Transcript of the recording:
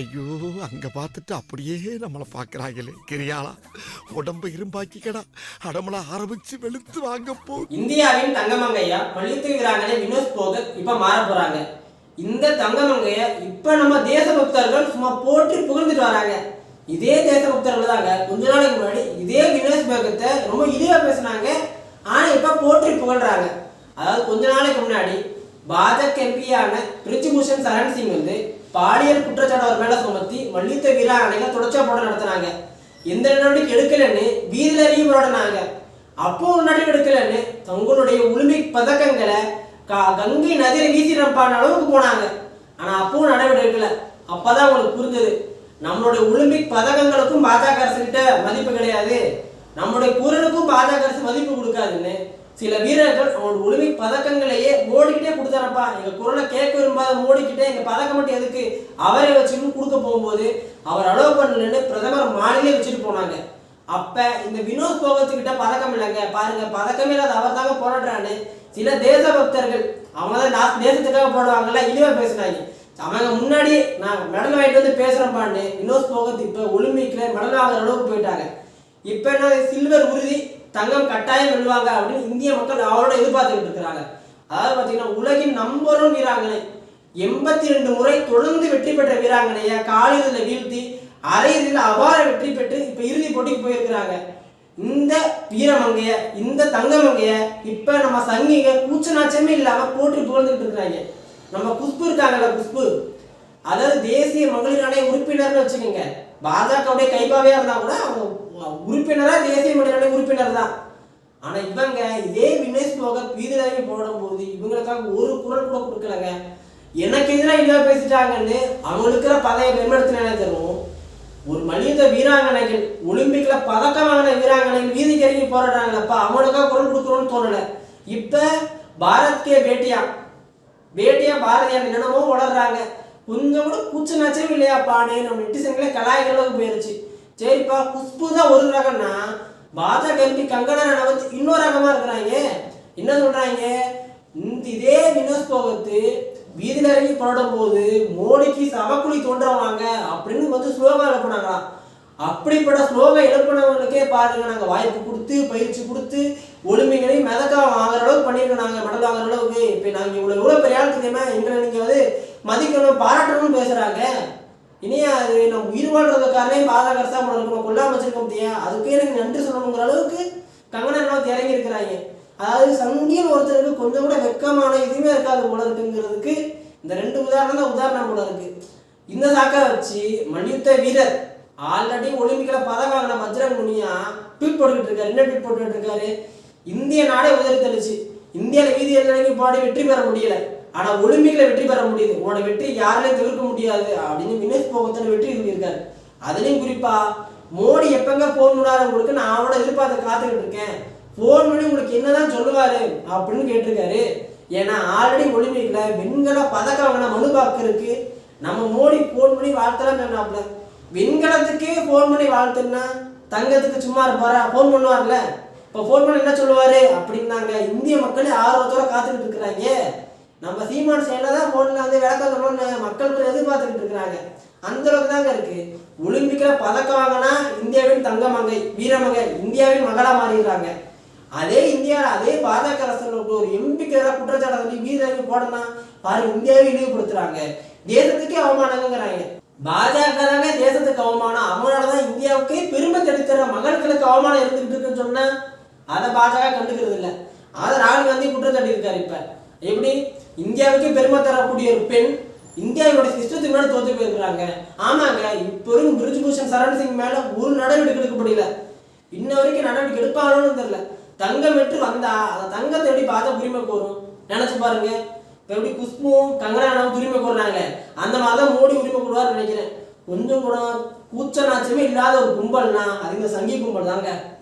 ஐயோ அங்க பார்த்துட்டு அப்படியே நம்மளை பார்க்கறாங்களே. கிரியாளா உடம்பு இரும்பாக்கிக்கடா. அடமள ஆரம்பிச்சு வெளுத்து வாங்க போ. இந்தியாவின் தங்கமங்கையா மல்யுத்த வீராங்கனை வினோத் போக இப்ப மாற போறாங்க. இந்த தங்கமங்கைய இப்ப நம்ம தேசபக்தர்கள் சும்மா போற்றி புகழ்ந்துட்டு வராங்க. இதே தேசபக்தர்கள் தாங்க கொஞ்ச நாளைக்கு முன்னாடி இதே வினோத் போகத்தை ரொம்ப இழிவா பேசுனாங்க. ஆனா இப்ப போற்றி புகழ்றாங்க. அதாவது கொஞ்ச நாளைக்கு முன்னாடி பாஜக எம்பியான பிரிஜ்பூஷன் சரண் சிங் வந்து பாலியல் குற்றச்சாட்டு அவர் மேல சுமத்தி மல்யுத்த வீராங்கனைகள் தொடர்ச்சியா போட நடத்தினாங்க. எந்த நடவடிக்கை எடுக்கலன்னு வீதியில இறங்கி போராடினாங்க. அப்போ ஒரு நடவடிக்கை எடுக்கலன்னு தங்களுடைய ஒலிம்பிக் பதக்கங்களை கா- கங்கை நதியில வீசிடப்பான அளவுக்கு போனாங்க. ஆனா அப்பவும் நடவடிக்கை எடுக்கல. அப்பதான் உங்களுக்கு புரிஞ்சது. நம்மளுடைய ஒலிம்பிக் பதக்கங்களுக்கும் பாஜக அரசு கிட்ட மதிப்பு கிடையாது. நம்மளுடைய குரலுக்கும் பாஜக அரசு மதிப்பு கொடுக்காதுன்னு சில வீரர்கள் அவனோட ஒலிம்பிக் பதக்கங்களையே மோடிக்கிட்டே கொடுத்தாரப்பா. எங்க குரலை கேட்க விரும்பாத மோடிக்கிட்டே எங்க பதக்கம் மட்டும் எதுக்கு? அவரை வச்சுன்னு கொடுக்க போகும்போது அவர் அலோவ் பண்ணலன்னு பிரதமர் மாநிலே வச்சுட்டு போனாங்க. அப்ப இந்த வினோத் போகத்துக்கிட்ட பதக்கம் இல்லைங்க. பாருங்க பதக்கமே இல்லாத அவர் தாங்க போராடுறான்னு சில தேசபக்தர்கள் அவங்க தான் நான் தேசத்துக்காக போடுவாங்கல்ல இனிமே பேசுனாங்க அவங்க முன்னாடி நான் மெடல் வாங்கிட்டு வந்து பேசுறேன்பான்னு வினோத் போகத்து இப்ப ஒலிம்பிக்ல மெடல் வாங்குற அளவுக்கு போயிட்டாங்க. இப்ப என்ன சில்வர் உறுதி தங்கம் கட்டாயம் வெல்வாங்க அப்படின்னு இந்திய மக்கள் அவரோட எதிர்பார்த்துக்கிட்டு இருக்கிறாங்க. அதாவது பார்த்தீங்கன்னா உலகின் நம்பர் ஒன் வீராங்கனை எண்பத்தி ரெண்டு முறை தொடர்ந்து வெற்றி பெற்ற வீராங்கனையை காலிறுதியில் வீழ்த்தி அரையிறுதியில் அபார வெற்றி பெற்று இப்போ இறுதி போட்டிக்கு போயிருக்கிறாங்க. இந்த வீரமங்கைய இந்த தங்கமங்கைய இப்ப நம்ம சங்கிங்க கூச்ச நாச்சமே இல்லாம போற்றி புகழ்ந்துகிட்டு இருக்கிறாங்க. நம்ம குஷ்பு இருக்காங்கல்ல குஷ்பு? அதாவது தேசிய மகளிர் ஆணைய உறுப்பினர்னு வச்சுக்கோங்க. பாஜகவுடைய கைப்பாவையாக இருந்தா கூட அவங்க உறுப்பினரா தேசிய மனிதனுடைய உறுப்பினர் தான் ஆனா இவங்க இதே வினேஷ் போக போடும் போடும்போது இவங்களுக்காக ஒரு குரல் கூட கொடுக்கலங்க. எனக்கு எதிராக இவ்வளோ பேசிட்டாங்கன்னு அவங்களுக்கு இருக்கிற பதவியை மேம்படுத்தினே தரும் ஒரு மனித வீராங்கனைகள் ஒலிம்பிக்ல பதக்கம் வாங்கின வீராங்கனைகள் வீதிக்கு இறங்கி போராடுறாங்களப்பா அவங்களுக்காக குரல் கொடுக்கணும்னு தோணல. இப்ப பாரத் கே பேட்டியா? பேட்டியா பாரதியார் என்னென்னமோ வளர்றாங்க கொஞ்சம் கூட கூச்ச நாச்சமே இல்லையாப்பான்னு நம்ம நெட்டிசன்களே கலாய்க்கிற போயிருச்சு. சரிப்பா குஷ்பு தான் ஒரு ரகம்னா பாஜக எம்பி கங்கனா ரனாவத் இன்னொரு ரகமா இருக்கிறாங்க. என்ன சொல்றாங்க? இந்த இதே வினோஸ் போகத்து வீதியில் இறங்கி போராடும் போது மோடிக்கு சவக்குழி தோன்றவாங்க அப்படின்னு வந்து ஸ்லோகா எழுப்புனாங்களாம். அப்படிப்பட்ட ஸ்லோகா எழுப்பினவங்களுக்கே பாருங்க நாங்கள் வாய்ப்பு கொடுத்து பயிற்சி கொடுத்து ஒலிம்பிகளையும் மிதக்கா வாங்குற அளவுக்கு பண்ணியிருக்கோம் நாங்கள் மெடல் வாங்குற அளவுக்கு. இப்போ நாங்கள் இவ்வளோ இவ்வளோ பெரிய ஆள் தெரியுமா? எங்களை நீங்கள் வந்து மதிக்கணும் பாராட்டணும்னு பேசுகிறாங்க இனியா அது நம்ம உயிர் வாழ்றதுக்காரனே பாதக அரசா இருக்கணும் கொல்லாம வச்சிருக்க முடியும் அதுக்கே எனக்கு நன்றி சொல்லணுங்கிற அளவுக்கு கங்கனா ரனாவத் இறங்கி இருக்கிறாங்க. அதாவது சங்கியன் ஒருத்தருக்கு கொஞ்சம் கூட வெக்கமான இதுவுமே இருக்காது போல இருக்குங்கிறதுக்கு இந்த ரெண்டு உதாரணம் தான் உதாரணம் போல இருக்கு. இந்த சாக்கா வச்சு மல்யுத்த வீரர் ஆல்ரெடி ஒலிம்பிக்ல பதக்கம் வாங்கின வஜ்ரம் முனியா ட்வீட் போட்டுக்கிட்டு இருக்காரு. என்ன ட்வீட் போட்டுக்கிட்டு இருக்காரு? இந்திய நாடே உதவி தெளிச்சு இந்தியாவில் வீதி இறங்கி பாடி வெற்றி பெற முடியலை. ஆனா ஒலிம்பிக்ல வெற்றி பெற முடியுது. உன்னோட வெற்றி யாராலையும் தவிர்க்க முடியாது. அப்படின்னு வினேஷ் போகத்தன வெற்றி சொல்லியிருக்காரு அதுலயும் குறிப்பா மோடி எப்பங்க போன் பண்ணாரு உங்களுக்கு நான் அவனோட எதிர்பார்த்து காத்துக்கிட்டு இருக்கேன். போன் பண்ணி உங்களுக்கு என்னதான் சொல்லுவாரு? அப்படின்னு கேட்டிருக்காரு. ஏன்னா ஆல்ரெடி ஒலிம்பிக்ல வெண்கல பதக்கம் வாங்கின மனு பாக்கருக்கு நம்ம மோடி போன் பண்ணி வாழ்த்தலாம் சொன்னாப்ல வெண்கலத்துக்கே போன் பண்ணி வாழ்த்துன்னா தங்கத்துக்கு சும்மா இருப்பாரா? போன் பண்ணுவார்ல. இப்போ ஃபோன் பண்ணி என்ன சொல்லுவாரு? அப்படின்னாங்க. இந்திய மக்களே ஆர்வத்தோட காத்துக்கிட்டு இருக்கிறாங்க. நம்ம சீமான் செயல தான் ஃபோனில் வந்து விளக்கம் சொல்லணும்னு மக்களுக்கு எதிர்பார்த்துக்கிட்டு இருக்கிறாங்க. அந்த அளவுக்கு தாங்க இருக்கு. ஒலிம்பிக்ல பதக்கம் வாங்கினா இந்தியாவின் தங்கமங்கை வீரமங்கை இந்தியாவின் மகளா மாறிடுறாங்க. அதே இந்தியாவில் அதே பாஜக அரசு ஒரு எம்பிக்கு எதிராக குற்றச்சாட்டை சொல்லி வீரங்க போடணும் பாரு இந்தியாவை இழிவுபடுத்துறாங்க. தேசத்துக்கே அவமானங்கிறாங்க. பாஜக தாங்க தேசத்துக்கு அவமானம். அவங்களால தான் இந்தியாவுக்கு பெருமை தெளித்தர மகன்களுக்கு அவமானம் இருந்துகிட்டு இருக்குன்னு சொன்னா அதை பாஜக கண்டுக்கிறது இல்லை அதை ராகுல் காந்தி குற்றச்சாட்டி இருக்காரு இப்ப. எப்படி? இந்தியாவுக்கு பெருமை தரக்கூடிய ஒரு பெண் இந்தியாவோட சிஸ்டத்துக்கு மேலே தோற்று போயிருக்கிறாங்க. ஆமாங்க இப்போ பிரிஜ் பிரிஜ்பூஷன் சரண் சிங் மேல ஒரு நடவடிக்கை எடுக்க முடியல இன்ன வரைக்கும் நடவடிக்கை எடுப்பாங்கன்னு தெரியல. தங்கம் வெற்று வந்தா அந்த தங்கத்தை எப்படி பார்த்தா உரிமை கோரும்? நினைச்சு பாருங்க. இப்போ எப்படி குஷ்புவும் கங்கனாவும் உரிமை கோருனாங்க அந்த மாதிரி தான் மோடி உரிமை கோருவார்னு நினைக்கிறேன். கொஞ்சம் கூட கூச்ச நாச்சமே இல்லாத ஒரு கும்பல்னா அது இந்த சங்கி கும்பல் தாங்க.